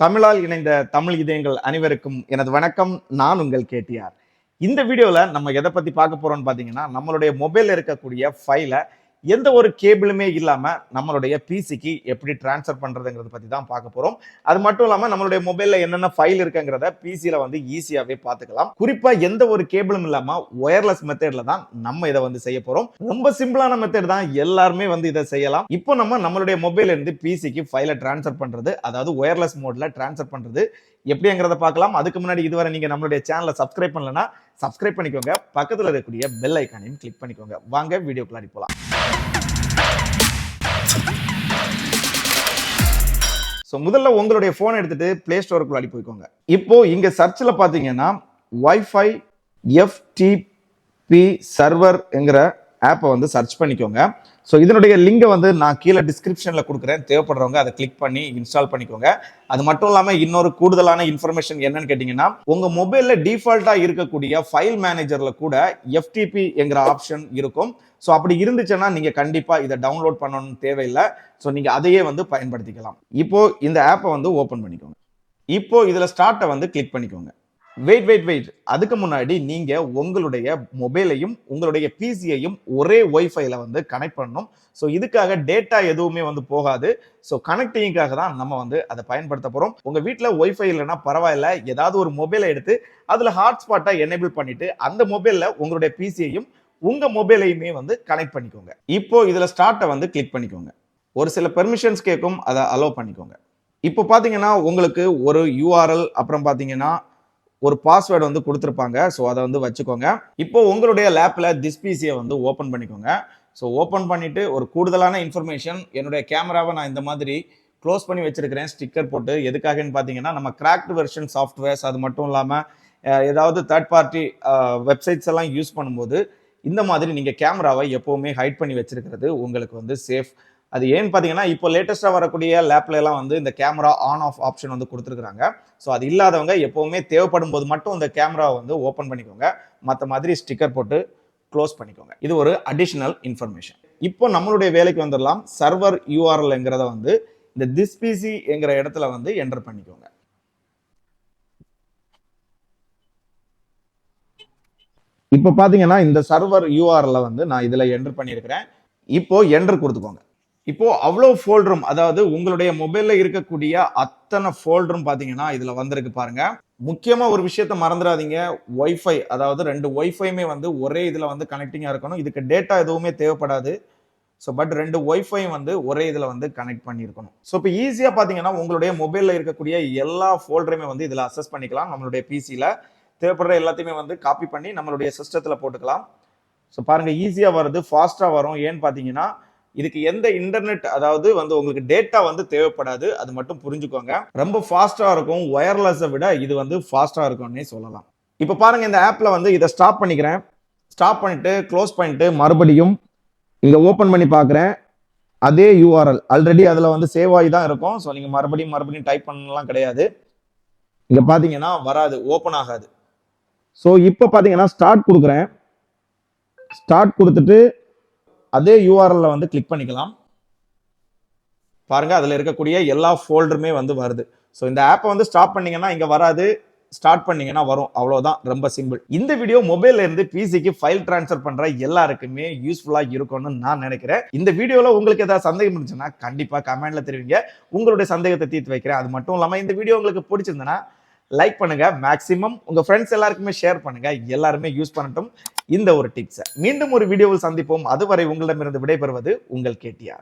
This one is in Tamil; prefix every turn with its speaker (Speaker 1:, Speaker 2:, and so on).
Speaker 1: தமிழால் இணைந்த தமிழ் இதயங்கள் அனைவருக்கும் எனது வணக்கம். நான் உங்கள் கேட்டியார் இந்த வீடியோல நம்ம எதை பத்தி பார்க்க போறோம்னு பாத்தீங்கன்னா நம்மளுடைய மொபைலில் இருக்கக்கூடிய ஃபைலை எந்த ஒரு கேபிளுமே இல்லாமல் நம்மளுடைய பிசிக்கு எப்படி டிரான்ஸ்ஃபர் பண்ணுறதுங்கிறத பத்தி தான் பார்க்க போகிறோம் அது மட்டும் இல்லாமல் நம்மளுடைய மொபைலில் என்னென்ன ஃபைல் இருக்குங்கிறத பிசியில் வந்து ஈஸியாகவே பார்த்துக்கலாம். குறிப்பாக எந்த ஒரு கேபிளும் இல்லாமல் ஒயர்லெஸ் மெத்தட்ல தான் நம்ம இதை வந்து செய்ய போகிறோம் ரொம்ப சிம்பிளான மெத்தட் தான் எல்லாருமே வந்து இதை செய்யலாம். இப்போ நம்ம நம்மளுடைய மொபைலேருந்து இருந்து பிசிக்கு ஃபைலை டிரான்ஸ்ஃபர் பண்ணுறது அதாவது ஒயர்லெஸ் மோடில் டிரான்ஸ்ஃபர் பண்ணுறது எப்படிங்கிறத பார்க்கலாம். அதுக்கு முன்னாடி இதுவரை நீங்கள் நம்மளுடைய சேனலை சப்ஸ்கிரைப் பண்ணலன்னா சப்ஸ்கிரைப் பண்ணிக்கோங்க. பக்கத்தில் இருக்கக்கூடிய பெல் ஐக்கானையும் கிளிக் பண்ணிக்கோங்க. வாங்க வீடியோக்குள்ளாடி போகலாம் ஸோ முதல்ல உங்களுடைய ஃபோன் எடுத்துகிட்டு ப்ளே ஸ்டோருக்குள்ளாடி போய்க்கோங்க. இப்போ இங்கே சர்ச்சில் பார்த்தீங்கன்னா வைஃபை எஃப்டிபி சர்வர்ங்கிற ஆப்பை வந்து சர்ச் பண்ணிக்கோங்க. ஸோ இதனுடைய லிங்கை வந்து நான் கீழே டிஸ்கிரிப்ஷனில் கொடுக்குறேன். தேவைப்படுறவங்க அதை கிளிக் பண்ணி இன்ஸ்டால் பண்ணிக்கோங்க. அது மட்டும் இல்லாமல் இன்னொரு கூடுதலான இன்ஃபர்மேஷன் என்னன்னு கேட்டிங்கன்னா உங்கள் மொபைலில் டிஃபால்ட்டாக இருக்கக்கூடிய ஃபைல் மேனேஜரில் கூட எஃப்டிபி என்கிற ஆப்ஷன் இருக்கும். ஸோ அப்படி இருந்துச்சுன்னா நீங்கள் கண்டிப்பாக இதை டவுன்லோட் பண்ணணும்னு தேவையில்லை. ஸோ நீங்கள் அதையே வந்து பயன்படுத்திக்கலாம். இப்போது இந்த ஆப்பை வந்து ஓப்பன் பண்ணிக்கோங்க. இப்போ இதில் ஸ்டார்ட்டை வந்து கிளிக் பண்ணிக்கோங்க. வெயிட் வெயிட் வெயிட் அதுக்கு முன்னாடி நீங்க உங்களுடைய மொபைலையும் உங்களுடைய பிசியையும் ஒரே ஒய்ஃபைல வந்து கனெக்ட் பண்ணணும். ஸோ இதுக்காக டேட்டா எதுவுமே வந்து போகாது. ஸோ கனெக்டிங்காக தான் நம்ம வந்து அதை பயன்படுத்த போகிறோம் உங்கள் வீட்டில் ஒய்ஃபை இல்லைன்னா பரவாயில்ல. ஏதாவது ஒரு மொபைலை எடுத்து அதில் ஹாட்ஸ்பாட்டை எனேபிள் பண்ணிட்டு அந்த மொபைலில் உங்களுடைய பிசியையும் உங்கள் மொபைலையுமே வந்து கனெக்ட் பண்ணிக்கோங்க. இப்போ இதில் ஸ்டார்ட்டை வந்து கிளிக் பண்ணிக்கோங்க. ஒரு சில பெர்மிஷன்ஸ் கேட்கும் அதை அலோவ் பண்ணிக்கோங்க. இப்போ பார்த்தீங்கன்னா உங்களுக்கு ஒரு யூஆர்எல் அப்புறம் பார்த்தீங்கன்னா ஒரு பாஸ்வேர்டு வந்து கொடுத்துருப்பாங்க. ஸோ அதை வந்து வச்சுக்கோங்க. இப்போ உங்களுடைய லேப்பில் திஸ்பிசியை வந்து ஓப்பன் பண்ணிக்கோங்க. ஸோ ஓப்பன் பண்ணிட்டு ஒரு கூடுதலான இன்ஃபர்மேஷன் என்னுடைய கேமராவை நான் இந்த மாதிரி க்ளோஸ் பண்ணி வச்சிருக்கிறேன். ஸ்டிக்கர் போட்டு எதுக்காகன்னு பார்த்தீங்கன்னா நம்ம கிராக்டு வெர்ஷன் சாஃப்ட்வேர்ஸ் அது மட்டும் இல்லாமல் ஏதாவது தேர்ட் பார்ட்டி வெப்சைட்ஸ் எல்லாம் யூஸ் பண்ணும்போது இந்த மாதிரி நீங்கள் கேமராவை எப்போவுமே ஹைட் பண்ணி வச்சிருக்கிறது உங்களுக்கு வந்து சேஃப் அது ஏன்னு பார்த்தீங்கன்னா இப்போ லேட்டஸ்ட்டாக வரக்கூடிய லேப்ல எல்லாம் வந்து இந்த கேமரா ஆன் ஆஃப் ஆப்ஷன் வந்து கொடுத்துருக்குறாங்க. ஸோ அது இல்லாதவங்க எப்போவுமே தேவைப்படும் போது மட்டும் இந்த கேமராவை வந்து ஓப்பன் பண்ணிக்கோங்க. மற்ற மாதிரி ஸ்டிக்கர் போட்டு க்ளோஸ் பண்ணிக்கோங்க. இது ஒரு அடிஷ்னல் இன்ஃபர்மேஷன் இப்போ நம்மளுடைய வேலைக்கு வந்துடலாம். சர்வர் யூஆர்எல்ங்கிறத வந்து இந்த திஸ்பிசி என்கிற இடத்துல வந்து என்டர் பண்ணிக்கோங்க. இப்போ பார்த்தீங்கன்னா இந்த சர்வர் யூஆரில் வந்து நான் இதில் என்டர் பண்ணியிருக்கிறேன். இப்போ என்டர் கொடுத்துக்கோங்க. இப்போ அவ்வளோ ஃபோல்டரும் அதாவது உங்களுடைய மொபைல்ல இருக்கக்கூடிய அத்தனை ஃபோல்டரும் பார்த்தீங்கன்னா இதுல வந்திருக்கு பாருங்க. முக்கியமா ஒரு விஷயத்த மறந்துடாதீங்க. ஒய்ஃபை அதாவது ரெண்டு ஒய்ஃபையுமே வந்து ஒரே இதுல வந்து கனெக்டிங்கா இருக்கணும். இதுக்கு டேட்டா எதுவுமே தேவைப்படாது. ஸோ பட் ரெண்டு ஒய்ஃபை வந்து ஒரே இதில் வந்து கனெக்ட் பண்ணியிருக்கணும். ஸோ இப்போ ஈஸியாக பார்த்தீங்கன்னா உங்களுடைய மொபைலில் இருக்கக்கூடிய எல்லா ஃபோல்டருமே வந்து இதில் அசஸ் பண்ணிக்கலாம். நம்மளுடைய பிசியில் தேவைப்படுற எல்லாத்தையுமே வந்து காப்பி பண்ணி நம்மளுடைய சிஸ்டத்தில் போட்டுக்கலாம். ஸோ பாருங்கள் ஈஸியாக வருது ஃபாஸ்ட்டாக வரும். ஏன்னு பார்த்தீங்கன்னா இதுக்கு எந்த இன்டர்நெட் அதாவது வந்து உங்களுக்கு டேட்டா வந்து தேவைப்படாது அது மட்டும் புரிஞ்சுக்கோங்க. ரொம்ப ஃபாஸ்ட்டாக இருக்கும். ஒயர்லெஸ்ஸை விட இது வந்து ஃபாஸ்ட்டாக இருக்கும்னே சொல்லலாம். இப்போ பாருங்கள் இந்த ஆப்பில் வந்து இதை ஸ்டாப் பண்ணிக்கிறேன். ஸ்டாப் பண்ணிட்டு க்ளோஸ் பண்ணிட்டு மறுபடியும் இங்கே ஓப்பன் பண்ணி பார்க்குறேன் அதே யூஆர்எல் ஆல்ரெடி அதில் வந்து சேவ் ஆகி தான் இருக்கும். ஸோ நீங்கள் மறுபடியும் மறுபடியும் டைப் பண்ணலாம் கிடையாது. இங்கே பார்த்தீங்கன்னா வராது ஓப்பன் ஆகாது. ஸோ இப்போ பார்த்தீங்கன்னா ஸ்டார்ட் கொடுக்குறேன். ஸ்டார்ட் கொடுத்துட்டு அதே யூஆர்எல்ல வந்து கிளிக் பண்ணிக்கலாம். பாருங்க அதில் இருக்கக்கூடிய எல்லா ஃபோல்டருமே வந்து வருது. ஸோ இந்த ஆப்பை வந்து ஸ்டாப் பண்ணீங்கன்னா இங்கே வராது. ஸ்டார்ட் பண்ணீங்கன்னா வரும். அவ்வளோதான் ரொம்ப சிம்பிள் இந்த வீடியோ மொபைல்ல இருந்து பிசிக்கு ஃபைல் ட்ரான்ஸ்ஃபர் பண்ற எல்லாருக்குமே யூஸ்ஃபுல்லா இருக்கும்னு நான் நினைக்கிறேன். இந்த வீடியோல உங்களுக்கு ஏதாவது சந்தேகம் இருந்துச்சுன்னா கண்டிப்பா கமெண்ட்ல தெரிவிங்க. உங்களுடைய சந்தேகத்தை தீர்த்து வைக்கிறேன். அது மட்டும் இல்லாம இந்த வீடியோ உங்களுக்கு பிடிச்சிருந்தனா லைக் பண்ணுங்க. மேக்ஸிமம் உங்க ஃப்ரெண்ட்ஸ் எல்லாருக்குமே ஷேர் பண்ணுங்க. எல்லாருமே யூஸ் பண்ணட்டும். இந்த ஒரு டிப்ஸை மீண்டும் ஒரு வீடியோவில் சந்திப்போம். அதுவரை உங்களிடமிருந்து விடைபெறுவது உங்கள் கேட்டியார்.